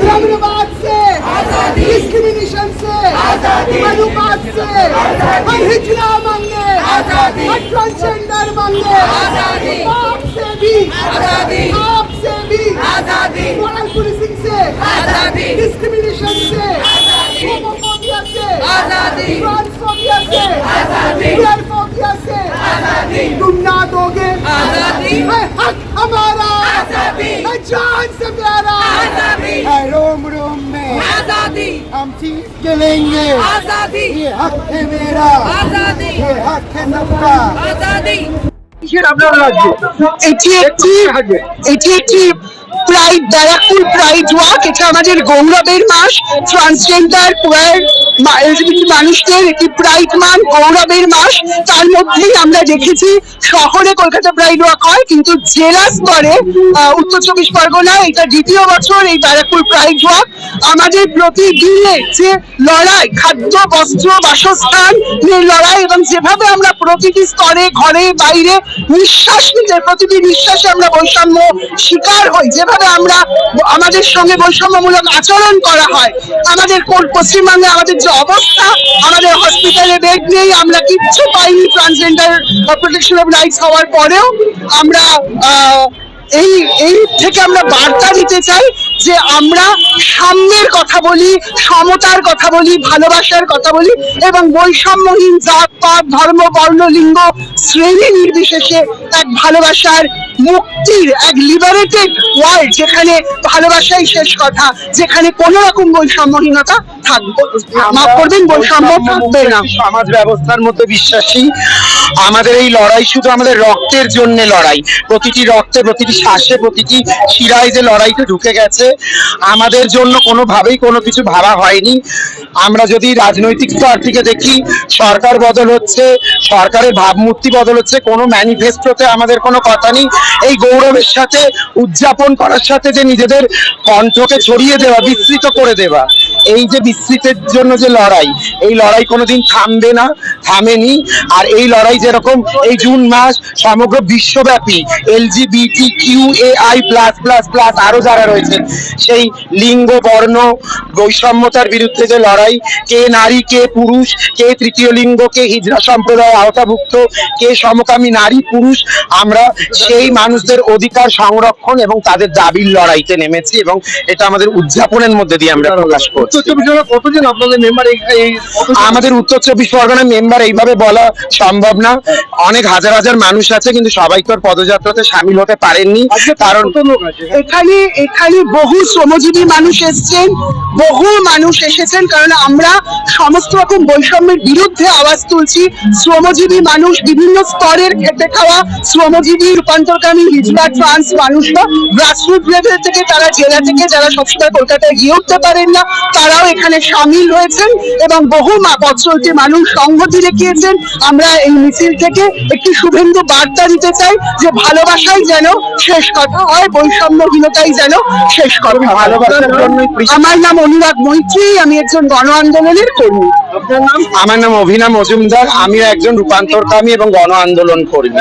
ब्रह्मवाद से डिस्क्रिमिनेशन से मनुवाद से हम हिजरा मांगे हम ट्रांसजेंडर मांगे आपसे भी आपसे भी मोरल पुलिसिंग से डिस्क्रिमिनेशन से होमोफोबिया से ट्रांसफोबिया से क्लियरफोबिया से तुम ना दोगे। है हक हमारा। जान से प्यारा है रोम रोम में हम ठीक के लेंगे ये हक है मेरा ये हक है सबका কিসের আপনার রাজ্য এটি একটি এটি একটি প্রাইড ব্যারাকপুর প্রাইড ওয়াক এটা আমাদের গৌরবের মাস ট্রান্সজেন্ডার পুয়ার মানুষদের একটি প্রাইড মান গৌরবের মাস। তার মধ্যেই আমরা দেখেছি শহরে কলকাতা প্রাইড ওয়াক হয়, কিন্তু জেলা স্তরে উত্তর চব্বিশ পরগনা এটা দ্বিতীয় বছর এই ব্যারাকপুর প্রাইড ওয়াক আমাদের প্রতিদিনের যে লড়াই, খাদ্য, বস্ত্র, বাসস্থান লড়াই এবং যেভাবে আমরা প্রতিটি স্তরে, ঘরে, বাইরে নিঃশ্বাস নিতে প্রতিটি নিঃশ্বাসে আমরা বৈষম্য শিকার হই। যেভাবে আমরা আমাদের সঙ্গে বৈষম্যমূলক আচরণ করা হয়, আমাদের পশ্চিমবঙ্গে আমাদের যে অবস্থা, আমাদের হসপিটালে বেড নেই, আমরা কিচ্ছু পাইনি ট্রান্সজেন্ডার প্রোটেকশন অফ রাইটস হওয়ার পরেও আমরা এই এই থেকে আমরা বার্তা দিতে চাই যে আমরা সাম্যের কথা বলি, সমতার কথা বলি, ভালোবাসার কথা বলি এবং বৈষম্যহীন জাত, পাত, ধর্ম, বর্ণ, লিঙ্গ, শ্রেণি নির্বিশেষে এক ভালোবাসার মুক্তির, এক লিবারেটেড ওয়ার্ল্ড যেখানে ভালোবাসাই শেষ কথা, যেখানে কোনো রকম বৈষম্যহীনতা থাকবে। মাফ করবেন বৈষম্য থাকবে না। সমাজ ব্যবস্থার মধ্যে বিশ্বাসী। আমাদের এই লড়াই শুধু আমাদের রক্তের জন্য লড়াই। প্রতিটি রক্তে প্রতিটি শ্বাসে প্রতিটি শিরায় যে লড়াইটা ঢুকে গেছে আমাদের জন্য কোনোভাবেই কোনো কিছু ভাবা হয়নি। আমরা যদি রাজনৈতিক স্তর থেকে দেখি সরকার বদল হচ্ছে সরকারের ভাবমূর্তি বদল হচ্ছে কোনো ম্যানিফেস্টোতে আমাদের কোনো কথা নেই। এই গৌরবের সাথে উদযাপন করার সাথে যে নিজেদের কণ্ঠকে ছড়িয়ে দেওয়া বিস্তৃত করে দেওয়া এই যে বিস্তৃতের জন্য যে লড়াই এই লড়াই কোনোদিন থামবে না থামেনি। আর এই লড়াই যেরকম এই জুন মাস সমগ্র বিশ্বব্যাপী L LGBT Q A I plus plus plus আরও যারা রয়েছেন সেই লিঙ্গ বর্ণ বৈষম্যতার বিরুদ্ধে যে লড়াই কে নারী কে পুরুষ কে তৃতীয় লিঙ্গ কে হিজড়া সম্প্রদায় আওতাভুক্ত কে সমকামী নারী পুরুষ আমরা সেই মানুষদের অধিকার সংরক্ষণ এবং তাদের দাবির লড়াইতে নেমেছি এবং এটা আমাদের উদযাপনের মধ্যে দিয়ে আমরা প্রকাশ করছি। উত্তর চব্বিশ পরগনা কতজন আপনাদের মেম্বার এই এই- কতজন? আমাদের উত্তর চব্বিশ পরগনার মেম্বার এইভাবে বলা সম্ভব না। অনেক হাজার হাজার মানুষ আছে কিন্তু সবাই তো আর পদযাত্রাতে সামিল হতে পারেননি। কারণ কত লোক আছে? এখানে এখানে বহু শ্রমজীবী মানুষ এসেছেন বহু মানুষ এসেছেন কারণ আমরা সমস্ত রকম বৈষম্যের বিরুদ্ধে আওয়াজ তুলছি। শ্রমজীবী মানুষ বিভিন্ন স্তরের খেতে খাওয়া শ্রমজীবী রূপান্তরকামী হিজড়া ট্রান্স মানুষরা গ্রাসরুট লেভেল থেকে তারা জেলা থেকে যারা সবসময় কলকাতায় গিয়ে উঠতে পারেন না তারাও এখানে সামিল হয়েছেন এবং বহু মা মানুষ সংহতি দেখিয়েছেন। আমরা এই মিছিল থেকে একটি শুভেন্দু বার্তা দিতে চাই যে ভালোবাসাই যেন শেষ কথা হয় বৈষম্যহীনতাই যেন শেষ কথা হয়। আমার নাম অনুরাগ মৈত্রী আমি একজন গণ আন্দোলনের কর্মী। আমার নাম অভিনাম মজুমদার আমি একজন রূপান্তরকামী এবং গণ আন্দোলন কর্মী।